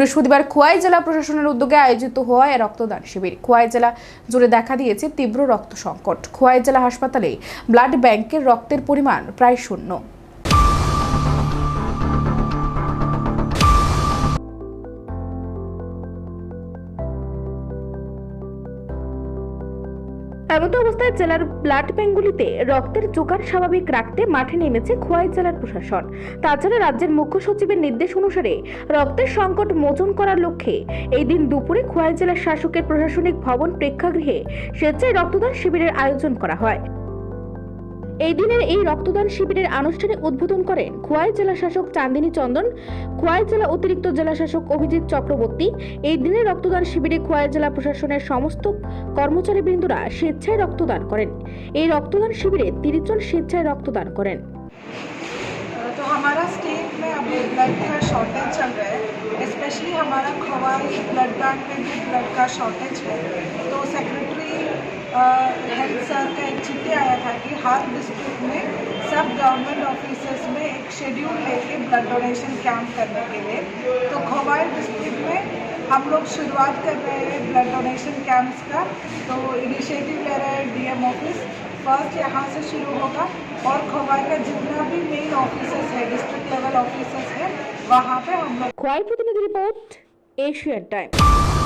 বৃহস্পতিবার খোয়াই জেলা প্রশাসনের উদ্যোগে আয়োজিত হওয়া রক্তদান শিবির। খোয়াই জেলা জুড়ে দেখা দিয়েছে তীব্র রক্ত সংকট খোয়াই জেলা হাসপাতালে ব্লাড ব্যাংকের রক্তের পরিমাণ প্রায় শূন্য। এমতো অবস্থায় জেলার ব্লাড ব্যাঙ্কগুলিতে রক্তের জোগান স্বাভাবিক রাখতে মাঠে নেমেছে খোয়াই জেলার প্রশাসন। তাছাড়া রাজ্যের মুখ্য সচিবের নির্দেশ অনুসারে রক্তের সংকট মোচন করার লক্ষ্যে এই দিন দুপুরে খোয়াই জেলার শাসকের প্রশাসনিক ভবন প্রেক্ষাগৃহে স্বেচ্ছায় রক্তদান শিবিরের আয়োজন করা হয়। এই দিনের এই রক্তদান শিবিরের আনুষ্ঠানিক উদ্বোধন করেন খোয়াই জেলা শাসক চান্দিনী চন্দন খোয়াই জেলা অতিরিক্ত জেলা শাসক অভিজিৎ চক্রবর্তী এই দিনের রক্তদান শিবিরে খোয়াই জেলা প্রশাসনের সমস্ত কর্মচারীবৃন্দরা স্বেচ্ছায় রক্তদান করেন এই রক্তদান শিবিরে তিরিশ জন স্বেচ্ছায় রক্তদান করেন तो हमारा स्टेट में अभी ब्लड का शॉर्टेज चल रहा है स्पेशली हमारा खवाई ब्लड बैंक में भी ब्लड का शॉर्टेज है। तो सेक्रेटरी हेल्थ सर का एक चिट्ठी आया था कि हर डिस्ट्रिक्ट में सब गवर्नमेंट ऑफिसर्स में एक शेड्यूल लेके ब्लड डोनेशन कैंप करने के लिए। तो खवाई डिस्ट्रिक्ट में हम लोग शुरुआत कर रहे हैं ब्लड डोनेशन कैंप्स का। तो इनिशिएटिव ले रहे हैं डीएम ऑफ़िस फ़र्स्ट यहाँ से शुरू होगा और खवाई का जितना भी मेन ऑफिसर्स है डिस्ट्रिक्ट लेवल ऑफिसर्स है, वहाँ पे हम लोग खवाई प्रतिनिधि रिपोर्ट एशियन टाइम